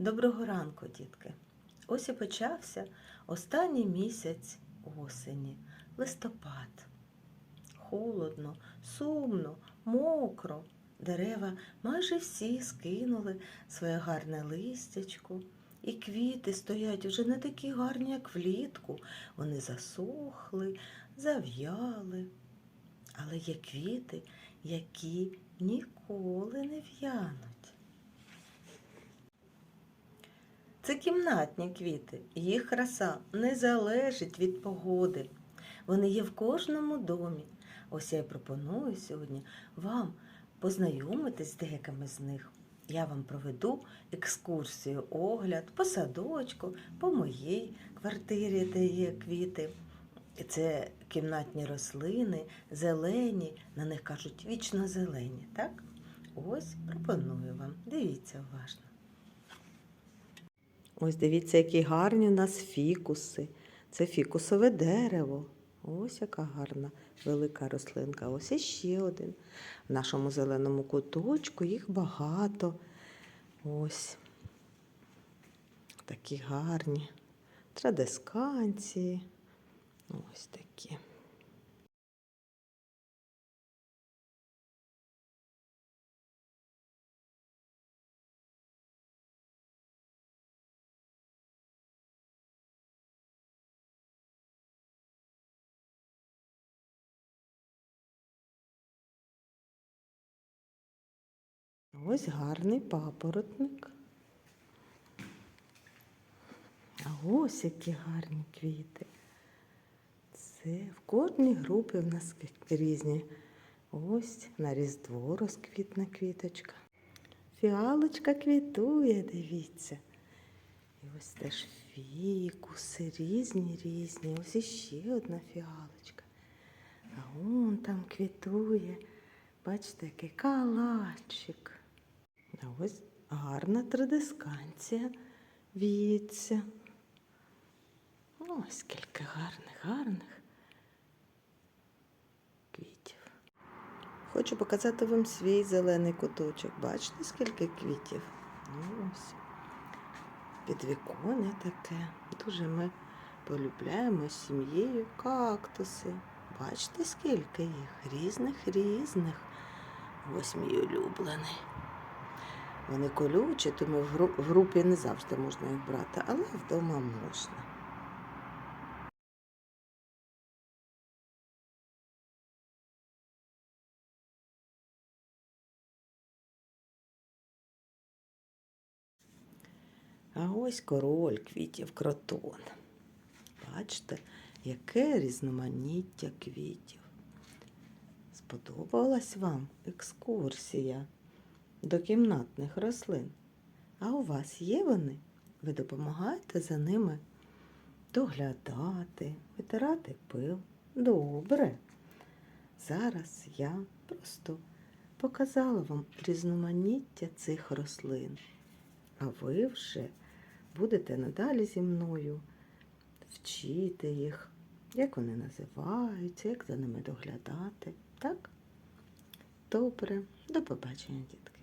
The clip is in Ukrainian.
Доброго ранку, дітки. Ось і почався останній місяць осені, листопад. Холодно, сумно, мокро. Дерева майже всі скинули своє гарне листячко, і квіти стоять уже не такі гарні, як влітку. Вони засохли, зав'яли. Але є квіти, які ніколи не в'януть. Це кімнатні квіти. Їх краса не залежить від погоди. Вони є в кожному домі. Ось я й пропоную сьогодні вам познайомитись з деякими з них. Я вам проведу екскурсію, огляд по садочку, по моїй квартирі, де є квіти. Це кімнатні рослини, зелені, на них кажуть вічно зелені. Так? Ось пропоную вам. Дивіться уважно. Ось дивіться, які гарні у нас фікуси. Це фікусове дерево. Ось яка гарна велика рослинка. Ось іще один. В нашому зеленому куточку їх багато. Ось такі гарні. Традесканції. Ось такі. Ось гарний папоротник. А ось які гарні квіти. Це в кожній групі в нас різні. Ось на Різдво розквітна квіточка. Фіалочка квітує, дивіться. І ось теж фікуси різні різні. Ось іще одна фіалочка. А он там квітує. Бачите, який калачик. Ось гарна традисканція віється. Ось скільки гарних, гарних квітів. Хочу показати вам свій зелений куточок. Бачите, скільки квітів? Ну, ось. Підвіконня таке. Дуже ми полюбляємо з сім'єю кактуси. Бачите, скільки їх? Різних, різних. Ось мій улюблений. Вони колючі, тому в групі не завжди можна їх брати, але вдома можна. А ось король квітів кротон. Бачите, яке різноманіття квітів. Сподобалась вам екскурсія до кімнатних рослин? А у вас є вони? Ви допомагаєте за ними доглядати, витирати пил? Добре. Зараз я просто показала вам різноманіття цих рослин. А ви вже будете надалі зі мною вчити їх, як вони називаються, як за ними доглядати. Так? Добре, до побачення, дітки.